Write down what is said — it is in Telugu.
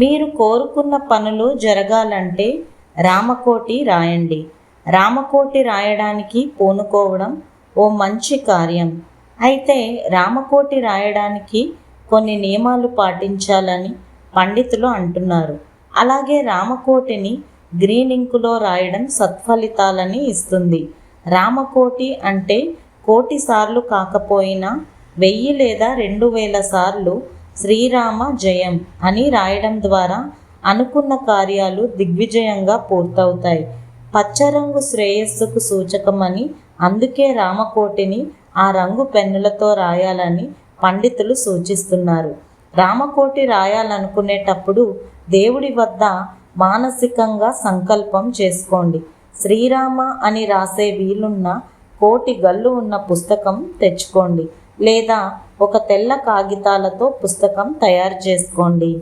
మీరు కోరుకున్న పనులు జరగాలంటే రామకోటి రాయండి. రామకోటి రాయడానికి పూనుకోవడం ఓ మంచి కార్యం. అయితే రామకోటి రాయడానికి కొన్ని నియమాలు పాటించాలని పండితులు అంటున్నారు. అలాగే రామకోటిని గ్రీన్ ఇంకులో రాయడం సత్ఫలితాలని ఇస్తుంది. రామకోటి అంటే కోటి సార్లు కాకపోయినా వెయ్యి లేదా రెండు వేల సార్లు శ్రీరామ జయం అని రాయడం ద్వారా అనుకున్న కార్యాలు దిగ్విజయంగా పూర్తవుతాయి. పచ్చరంగు శ్రేయస్సుకు సూచకమని అందుకే రామకోటిని ఆ రంగు పెన్నులతో రాయాలని పండితులు సూచిస్తున్నారు. రామకోటి రాయాలనుకునేటప్పుడు దేవుడి వద్ద మానసికంగా సంకల్పం చేసుకోండి. శ్రీరామ అని రాసే వీలున్న కోటి గల్లు ఉన్న పుస్తకం తెచ్చుకోండి. లేదా ఒక తెల్ల కాగితాలతో పుస్తకం తయారు చేసుకోండి.